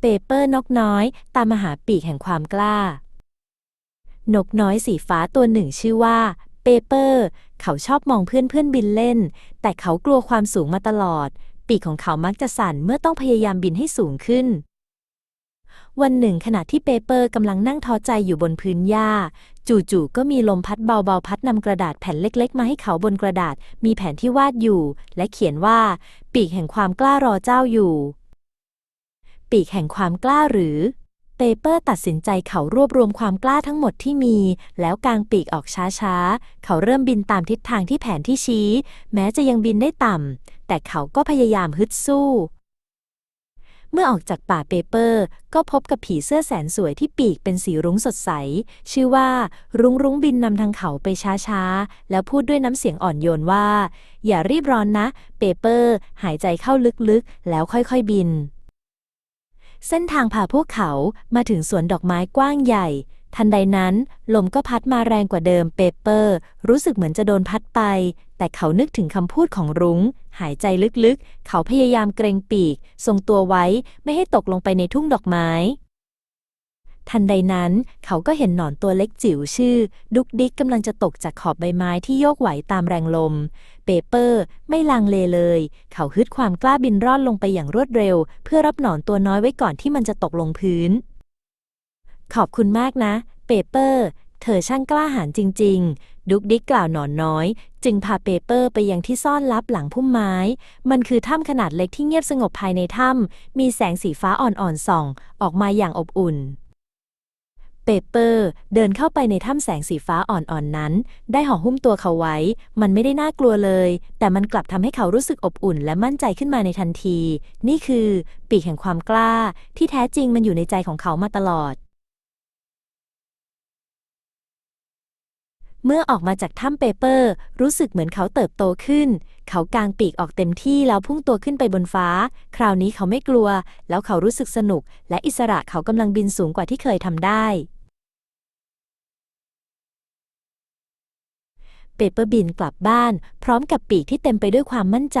เปเปอร์นกน้อย ตามมหาปีกแห่งความกล้า นกน้อยสีฟ้าตัวหนึ่งชื่อว่า เปเปอร์ เขาชอบมองเพื่อนเพื่อนบินเล่น แต่เขากลัวความสูงมาตลอด ปีกของเขามักจะสั่นเมื่อต้องพยายามบินให้สูงขึ้น วันหนึ่งขณะที่เปเปอร์กำลังนั่งท้อใจอยู่บนพื้นหญ้า จู่ๆก็มีลมพัดเบาๆพัดนำกระดาษแผ่นเล็ก ๆ มาให้เขาบนกระดาษ มีแผนที่วาดอยู่ และเขียนว่า ปีกแห่งความกล้ารอเจ้าอยู่ ปีกแห่งความกล้าหรือ เปเปอร์ตัดสินใจเขารวบรวมความกล้าทั้งหมดที่มี แล้วกางปีกออกช้าๆ เขาเริ่มบินตามทิศทางที่แผนที่ชี้ แม้จะยังบินได้ต่ำ แต่เขาก็พยายามฮึดสู้เมื่อออกจากป่าเปเปอร์ ก็พบกับผีเสื้อแสนสวยที่ปีกเป็นสีรุ้งสดใส ชื่อว่า รุ้งรุ้งบินนำทางเขาไปช้าๆ แล้วพูดด้วยน้ำเสียงอ่อนโยนว่า อย่ารีบร้อนนะ เปเปอร์ หายใจเข้าลึกๆ แล้วค่อยๆบิน เส้นทางพาพวกเขามาถึงสวนดอกไม้กว้างใหญ่ ทันใดนั้น ลมก็พัดมาแรงกว่าเดิมเปเปอร์ รู้สึกเหมือนจะโดนพัดไป แต่เขานึกถึงคำพูดของรุง้ง หายใจลึกๆ เขาพยายามเกรงปีก ทรงตัวไว้ไม่ให้ตกลงไปในทุ่งดอกไม้ ทันใดนั้น เขาก็เห็นหนอนตัวเล็กจิ๋วชื่อ ดุกดิกกำลังจะตกจากขอบใบไม้ที่โยกไหวตามแรงลม เปเปอร์ ไม่ลังเลเลย เขาฮึดความกล้าบินร่อนลงไปอย่างรวดเร็ว เพื่อรับหนอนตัวน้อยไว้ก่อนที่มันจะตกลงพื้น ขอบคุณมากนะ เปเปอร์ เธอช่างกล้าหาญจริง ๆ ดุกดิกกล่าวหนอนน้อย จึงพาเปเปอร์ไปยังที่ซ่อนลับหลังพุ่มไม้ มันคือถ้ำขนาดเล็กที่เงียบสงบภายในถ้ำมีแสงสีฟ้าอ่อนๆส่อง ออกมาอย่างอบอุ่น เปเปอร์ เดินเข้าไปในถ้ำแสงสีฟ้าอ่อนๆนั้น ได้ห่อหุ้มตัวเขาไว้ มันไม่ได้น่ากลัวเลย แต่มันกลับทำให้เขารู้สึกอบอุ่นและมั่นใจขึ้นมาในทันที นี่คือ ปีกแห่งความกล้า ที่แท้จริงมันอยู่ในใจของเขามาตลอด เมื่อออกมาจากถ้ำเปเปอร์ รู้สึกเหมือนเขาเติบโตขึ้น เขากางปีกออกเต็มที่แล้วพุ่งตัวขึ้นไปบนฟ้า คราวนี้เขาไม่กลัว แล้วเขารู้สึกสนุก และอิสระเขากำลังบินสูงกว่าที่เคยทำได้ เปเปอร์บินกลับบ้าน พร้อมกับปีกที่เต็มไปด้วยความมั่นใจ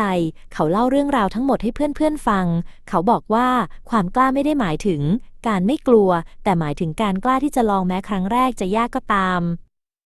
เขาเล่าเรื่องราวทั้งหมดให้เพื่อนๆฟัง เขาบอกว่าความกล้าไม่ได้หมายถึง การไม่กลัว แต่หมายถึงการกล้าที่จะลองแม้ครั้งแรกจะยากก็ตาม